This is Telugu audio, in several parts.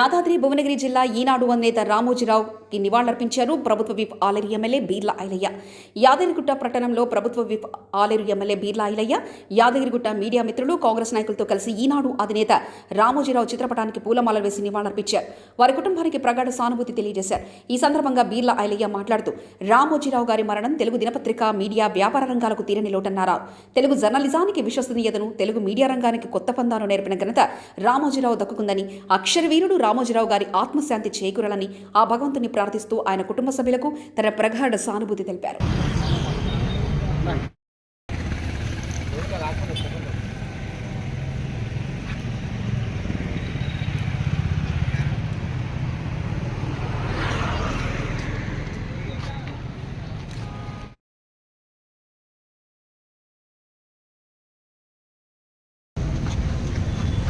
యాదాద్రి భువనగిరి జిల్లా ఈనాడు నేత రామోజీరావుకి నివాళులర్పించారు ప్రభుత్వ విప్ ఆలేరు ఎమ్మెల్యే బీర్ల ఐలయ్య. యాదగిరిగుట్ట పట్టణంలో ప్రభుత్వ whip Aleru MLA Beerla Ailaiah Yadagirigutta media మిత్రులు కాంగ్రెస్ నాయకులతో కలిసి ఈనాడు అధినేత రామోజీరావు చిత్రపటానికి పూలమాలలు వేసి నివాళులర్పించారు. వారి కుటుంబానికి ప్రగాఢ సానుభూతి తెలియజేశారు. ఈ సందర్భంగా బీర్ల ఐలయ్య మాట్లాడుతూ రామోజీరావు గారి మరణం తెలుగు దినపత్రిక మీడియా వ్యాపార రంగాలకు తీరని లోటన్నారు తెలుగు జర్నలిజానికి విశ్వసనీయతను తెలుగు మీడియా రంగానికి కొత్త పందాను నేర్పిన ఘనత రామోజీరావు దక్కుకుందని అక్షరవీరుడు రామోజీరావు గారి ఆత్మశాంతి చేకూరాలని ఆ భగవంతుని ప్రార్థిస్తూ ఆయన కుటుంబ సభ్యులకు తన ప్రగాఢ సానుభూతి తెలిపారు.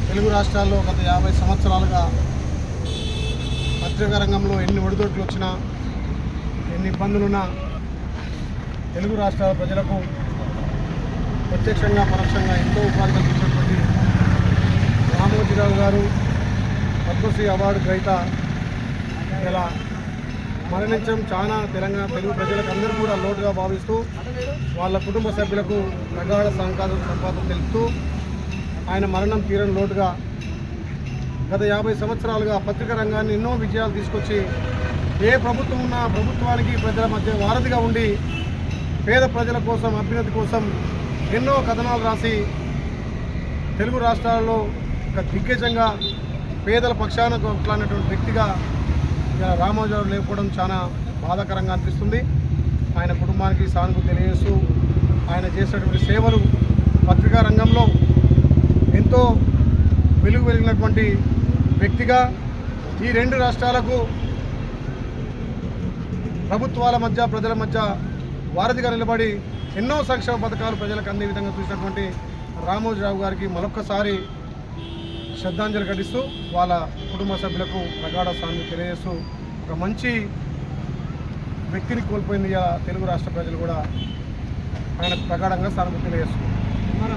తెలుగు రాష్ట్రాల్లో గత యాభై సంవత్సరాలుగా పత్రికా రంగంలో ఎన్ని ఒడిదొడుకులు వచ్చినా ఎన్ని ఇబ్బందులున్నా తెలుగు రాష్ట్రాల ప్రజలకు ప్రత్యక్షంగా పరోక్షంగా ఎంతో ఉపాధి కల్పించినటువంటి రామోజీరావు గారు పద్మశ్రీ అవార్డు గ్రహీత ఇలా మరణించడం చాలా తెలంగాణ తెలుగు ప్రజలకు అందరూ కూడా లోటుగా భావిస్తూ వాళ్ళ కుటుంబ సభ్యులకు ప్రగాఢ సంకాద సంపాదన తెలుపుతూ ఆయన మరణం తీరని లోటుగా గత యాభై సంవత్సరాలుగా పత్రికా రంగాన్ని ఎన్నో విజయాలు తీసుకొచ్చి ఏ ప్రభుత్వం ఉన్నా ప్రభుత్వానికి ప్రజల మధ్య వారధిగా ఉండి పేద ప్రజల కోసం అభ్యున్నతి కోసం ఎన్నో కథనాలు రాసి తెలుగు రాష్ట్రాల్లో ఒక దిగ్గజంగా పేదల పక్షాన కొట్లాడినటువంటి వ్యక్తిగా రామోజారావు లేకపోవడం చాలా బాధాకరంగా అనిపిస్తుంది. ఆయన కుటుంబానికి సానుభూతి తెలియజేస్తూ ఆయన చేసినటువంటి సేవలు పత్రికా రంగంలో ఎంతో జరిగినటువంటి వ్యక్తిగా ఈ రెండు రాష్ట్రాలకు ప్రభుత్వాల మధ్య ప్రజల మధ్య వారధిగా నిలబడి ఎన్నో సంక్షేమ పథకాలు ప్రజలకు అందే విధంగా చూసినటువంటి రామోజీరావు గారికి మరొక్కసారి శ్రద్ధాంజలి ఘటిస్తూ వాళ్ళ కుటుంబ సభ్యులకు ప్రగాఢ సానుభూతి తెలియజేస్తూ ఒక మంచి వ్యక్తిని కోల్పోయింది తెలుగు రాష్ట్ర ప్రజలు కూడా. ఆయన ప్రగాఢంగా సానుభూతి తెలియజేస్తున్నారు